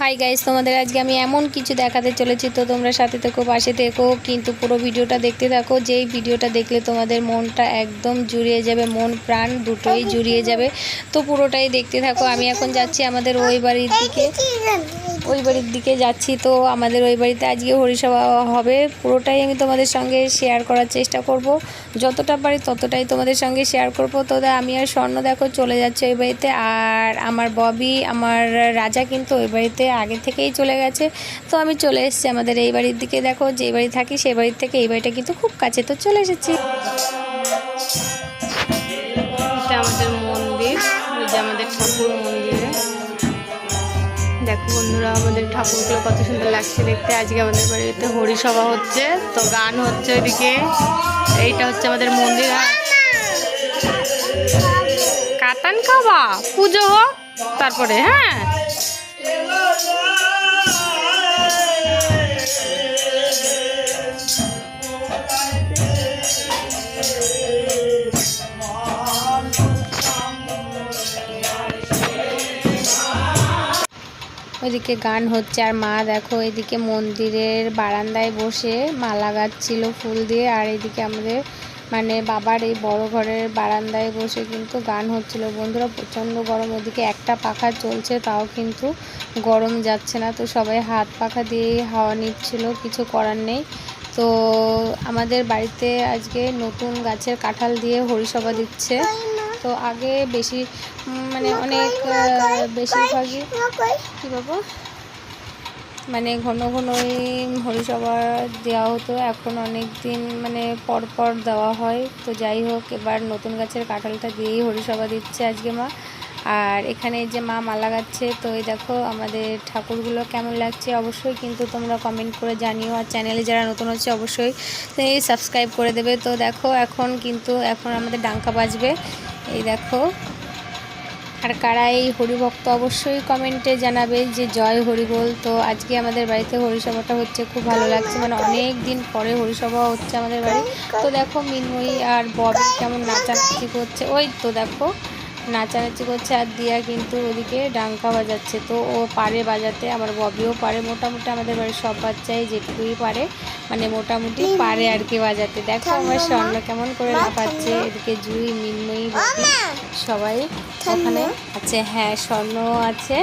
Hi guys তোমাদের আজকে আমি এমন কিছু দেখাতে চলেছি। তো তোমরা সাথে থেকো, পাশে থেকো, কিন্তু পুরো ভিডিওটা দেখতে থাকো। যেই ভিডিওটা দেখলে তোমাদের মনটা একদম জুড়িয়ে যাবে, মন প্রাণ দুটোই জুড়িয়ে যাবে। তো পুরোটাই দেখতে থাকো। আমি এখন যাচ্ছি আমাদের ওই বাড়ির দিকে। ওই বাড়ির দিকে যাচ্ছি, তো আমাদের ওই বাড়িতে আজকে হরিসভা হবে। পুরোটাই আমি তোমাদের সঙ্গে শেয়ার করার চেষ্টা করব। যতটা পারি ততটাই তোমাদের সঙ্গে শেয়ার করব। তো আমি আর স্বর্ণ দেখো চলে যাচ্ছে ওই বাড়িতে, আর আমার ববি, আমার রাজা কিন্তু ওই বাড়িতে আগে থেকেই চলে গেছে। তো আমি চলে এসেছি আমাদের এই বাড়ির দিকে, দেখো যে বাড়ি থাকি সেই বাড়ির থেকে এই বাড়িটা কিন্তু খুব কাছে, তো চলে এসেছি। আমাদের মন্দির আমাদের ঠাকুর মন্দিরে। বন্ধুরা, আমাদের ঠাকুরগুলো কত সুন্দর লাগছে দেখতে। আজকে আমাদের বাড়িতে হরিসভা হচ্ছে, তো গান হচ্ছে ওইদিকে। এইটা হচ্ছে আমাদের মন্দির কাতান খাওয়া পুজো হোক, তারপরে হ্যাঁ? ওইদিকে গান হচ্ছে আর মা দেখো এদিকে মন্দিরের বারান্দায় বসে মালা গাচ্ছিল ফুল দিয়ে আর এদিকে আমাদের মানে বাবার এই বড় ঘরের বারান্দায় বসে কিন্তু গান হচ্ছিল। বন্ধুরা প্রচণ্ড গরম, ওদিকে একটা পাখা চলছে, তাও কিন্তু গরম যাচ্ছে না। তো সবাই হাত পাখা দিয়েই হাওয়া নিচ্ছিল, কিছু করার নেই। তো আমাদের বাড়িতে আজকে নতুন গাছের কাঁঠাল দিয়ে হরিসভা দিচ্ছে। তো আগে বেশি মানে অনেক বেশিরভাগই কি বাবা মানে ঘন ঘনই হরিসভা দেওয়া হতো। এখন অনেক দিন মানে পর পর দেওয়া হয়। তো যাই হোক এবার নতুন গাছের কাঁঠালটা দিয়েই হরিসভা দিচ্ছে আজকে মা। আর এখানে যে মা মালা গাচ্ছে তো এই দেখো আমাদের ঠাকুরগুলো কেমন লাগছে অবশ্যই কিন্তু তোমরা কমেন্ট করে জানিও। আর চ্যানেলে যারা নতুন হচ্ছে অবশ্যই সাবস্ক্রাইব করে দেবে। তো দেখো এখন কিন্তু এখন আমাদের ডাঙ্কা বাজবে। এই দেখো। আর কারা এই হরিভক্ত অবশ্যই কমেন্টে জানাবে যে, জয় হরিবোল। তো আজকে আমাদের বাড়িতে হরিসভাটা হচ্ছে, খুব ভালো লাগছে। মানে অনেক দিন পরে হরিসভা হচ্ছে আমাদের বাড়ি। তো দেখো মিনময়ী আর ববি কেমন নাচাচি করছে। ওই তো দেখো। নাচানাচি করছে আর দিয়া কিন্তু ওদিকে ডাঙ্কা বাজাচ্ছে। তো ও পারে বাজাতে আমার ববিও পারে। মোটামুটি আমাদের বাড়ির সব বাচ্চাই যেটুকুই পারে মানে মোটামুটি পারে আর কি বাজাতে। দেখো আমার স্বর্ণ কেমন করে লাফাচ্ছে। এদিকে জুই মিনময়ী সবাই ওখানে আছে। হ্যাঁ স্বর্ণ আছে।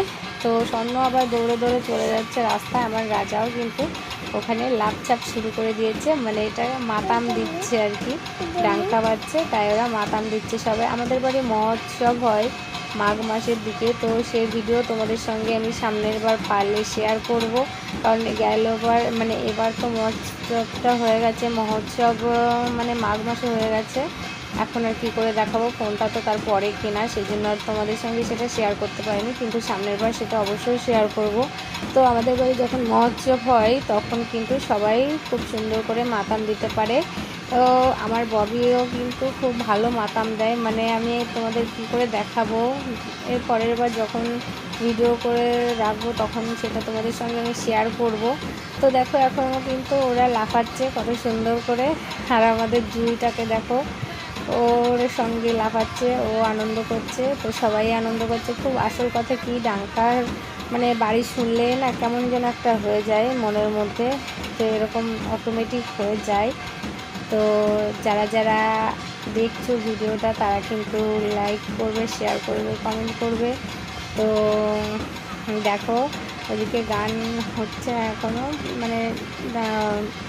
তো স্বর্ণ আবার দৌড়ে দৌড়ে চলে যাচ্ছে রাস্তায়। আমার রাজাও কিন্তু ওখানে লাফচাপ শুরু করে দিয়েছে মানে এটা মাতাম দিচ্ছে আর কি। ডাঙ্কা বাজছে, তাই ওরা মাতাম দিচ্ছে সবাই। আমাদের বাড়ি মহোৎসব হয় মাঘ মাসের দিকে, তো সেই ভিডিও তোমাদের সঙ্গে আমি সামনের বার পারলে শেয়ার করব। কারণ গেলবার মানে এবার তো মহোৎসবটা হয়ে গেছে, মহোৎসব মানে মাঘ মাসে হয়ে গেছে। এখন আর কি করে দেখাবো? ফোনটা তো তার তারপরে কেনা সেই জন্য আর তোমাদের সঙ্গে সেটা শেয়ার করতে পারিনি, কিন্তু সামনের বার সেটা অবশ্যই শেয়ার করব। তো আমাদের বাড়ি যখন মহোৎসব হয়, তখন কিন্তু সবাই খুব সুন্দর করে মাতাম দিতে পারে। তো আমার ববিও কিন্তু খুব ভালো মাতাম দেয়। মানে আমি তোমাদের কি করে দেখাবো? এর পরের বার যখন ভিডিও করে রাখব, তখন সেটা তোমাদের সঙ্গে আমি শেয়ার করব। তো দেখো এখনও কিন্তু ওরা লাফাচ্ছে কত সুন্দর করে। আর আমাদের জুইটাকে দেখো। ওর সঙ্গে লাফাচ্ছে, ও আনন্দ করছে, তো সবাই আনন্দ করছে। খুব আসল কথা কি, ডাঙ্কার মানে বাড়ি শুনলে না কেমন যেন একটা হয়ে যায় মনের মধ্যে তো এরকম অটোমেটিক হয়ে যায়। তো যারা যারা দেখছ ভিডিওটা, তারা কিন্তু লাইক করবে শেয়ার করবে কমেন্ট করবে। তো দেখো ওদিকে গান হচ্ছে এখনও মানে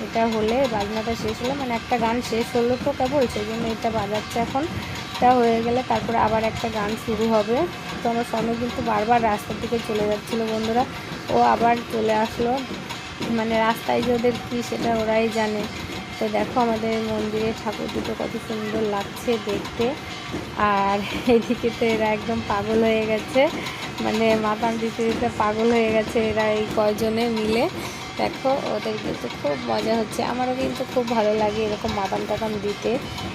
এটা হলে বাজনাটা শেষ হলে মানে একটা গান শেষ হলো তো কেবল সেই জন্য এটা বাজাচ্ছে এখন। এটা হয়ে গেলে তারপরে আবার একটা গান শুরু হবে। তো আমার স্বামী কিন্তু বারবার রাস্তার দিকে চলে যাচ্ছিল বন্ধুরা। ও আবার চলে আসলো। মানে রাস্তায় যে ওদের কী সেটা ওরাই জানে। তো দেখো আমাদের মন্দিরে ঠাকুর দুটো কত সুন্দর লাগছে দেখতে। আর এদিকে তো এরা একদম পাগল হয়ে গেছে। মানে মাতাম দিতে দিতে পাগল হয়ে গেছে এরা এই কয়জনে মিলে। দেখো, ওদের কিন্তু খুব মজা হচ্ছে। আমারও কিন্তু খুব ভালো লাগে এরকম মাতাম টাতাম দিতে।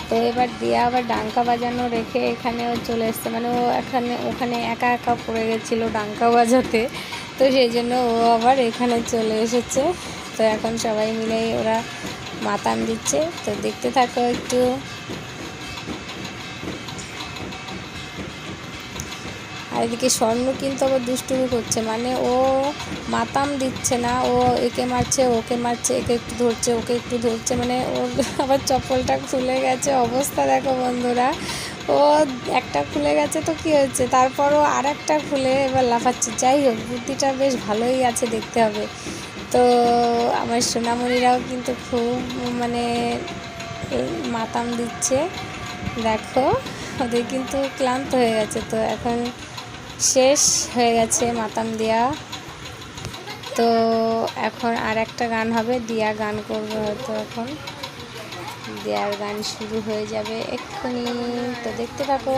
তো এবার দিয়ে আবার ডাঙ্কা বাজানো রেখে এখানেও চলে এসছে। মানে ও এখানে, ওখানে একা একা পড়ে গেছিল ডাঙ্কা বাজাতে। তো সেই জন্য ও আবার এখানে চলে এসেছে। তো এখন সবাই মিলে ওরা মাতাম দিচ্ছে। তো দেখতে থাকো একটু। আর এদিকে স্বর্ণ কিন্তু আবার দুষ্টুমি করছে। মানে ও মাতাম দিচ্ছে না, ও একে মারছে, ওকে মারছে, একে একটু ধরছে, ওকে একটু ধরছে। মানে ওর আবার চপ্পলটা খুলে গেছে। অবস্থা দেখো বন্ধুরা, ও একটা খুলে গেছে তো কী হচ্ছে তারপরও আর একটা খুলে এবার লাফাচ্ছে। যাই হোক, বুদ্ধিটা বেশ ভালোই আছে দেখতে হবে। তো আমার সোনামণিরাও কিন্তু খুব মানে মাতাম দিচ্ছে। দেখো, ওদের কিন্তু ক্লান্ত হয়ে গেছে। তো এখন শেষ হয়ে গেছে মাতাম দেয়া। তো এখন আর একটা গান হবে, দিয়া গান করবে হয়তো এখন। দেয়ার গান শুরু হয়ে যাবে এক্ষুনি। তো দেখতে থাকো।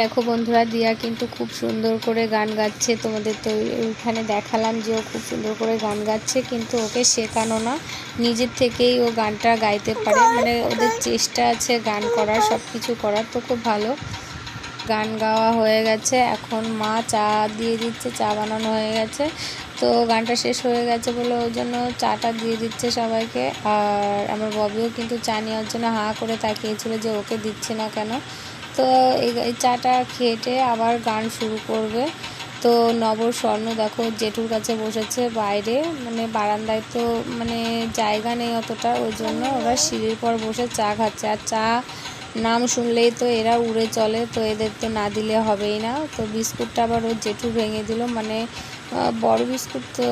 দেখো বন্ধুরা, দিয়া কিন্তু খুব সুন্দর করে গান গাচ্ছে। তোমাদের তো ওইখানে দেখালাম যে ও খুব সুন্দর করে গান গাচ্ছে, কিন্তু ওকে শেখানো না। নিজের থেকেই ও গানটা গাইতে পারে। মানে ওদের চেষ্টা আছে গান করার সব কিছু করার তো খুব ভালো। গান গাওয়া হয়ে গেছে। এখন মা চা দিয়ে দিচ্ছে, চা বানানো হয়ে গেছে। তো গানটা শেষ হয়ে গেছে বলে ওই জন্য চাটা দিয়ে দিচ্ছে সবাইকে। আর আমার ববিও কিন্তু চা নেওয়ার জন্য হাঁ করে তাকিয়েছিল যে ওকে দিচ্ছে না কেন। তো এই চাটা খেটে আবার গান শুরু করবে। তো নব স্বর্ণ দেখো, জেঠুর কাছে বসেছে বাইরে। মানে বারান্দায় তো মানে জায়গা নেই অতটা, ওই জন্য ওরা সিঁড়ির পর বসে চা খাচ্ছে। আর চা নাম শুনলেই তো এরা উড়ে চলে, তো এদের তো না দিলে হবেই না। তো বিস্কুটটা আবার ওর জেঠু ভেঙে দিল। মানে বড় বিস্কুট তো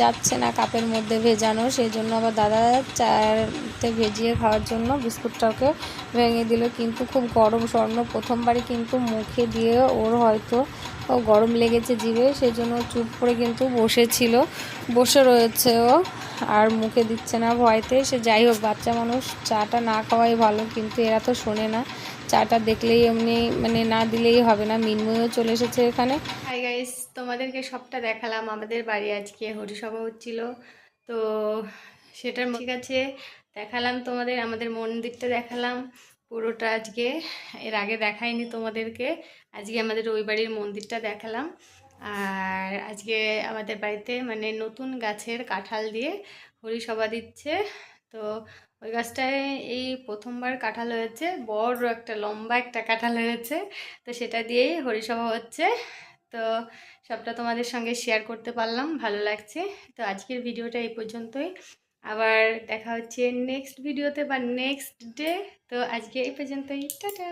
যাচ্ছে না কাপের মধ্যে ভেজানো, সেই জন্য আবার দাদা চাতে ভেজিয়ে খাওয়ার জন্য বিস্কুটটাকে ভেঙে দিল। কিন্তু খুব গরম স্বর্ণ প্রথমবারই কিন্তু মুখে দিয়ে ওর হয়তো ও গরম লেগেছে জিভে সেই জন্য চুপ করে কিন্তু বসেছিল। বসে রয়েছে ও, আর মুখে দিচ্ছে না ভয়তে। সে যাই হোক, বাচ্চা মানুষ, চাটা না খাওয়াই ভালো, কিন্তু এরা তো শোনে না। চাটা দেখলেই এমনি মানে না দিলেই হবে না। মিনময়ও চলে এসেছে এখানে। হাই গাইস তোমাদেরকে সবটা দেখালাম। আমাদের বাড়ি আজকে হরিসভা হচ্ছিল। তো সেটার ঠিক আছে, দেখালাম তোমাদের, আমাদের মন্দিরটা দেখালাম। পুরোটা আজকে, এর আগে দেখাইনি তোমাদেরকে। আজকে আমাদের ওই বাড়ির মন্দিরটা দেখালাম। আর আজকে আমাদের বাড়িতে মানে নতুন গাছের কাঁঠাল দিয়ে হরিসভা দিচ্ছে। তো ওই গাছটায় এই প্রথমবার কাঁঠাল হয়েছে। বড় একটা, লম্বা একটা কাঁঠাল হয়েছে। তো সেটা দিয়েই হরিসভা হচ্ছে। তো সবটা তোমাদের সঙ্গে শেয়ার করতে পারলাম। ভালো লাগছে। তো আজকের ভিডিওটা এই পর্যন্তই। আবার দেখা হচ্ছে নেক্সট ভিডিওতে বা নেক্সট ডে তো আজকে এই পর্যন্তই। টাটা।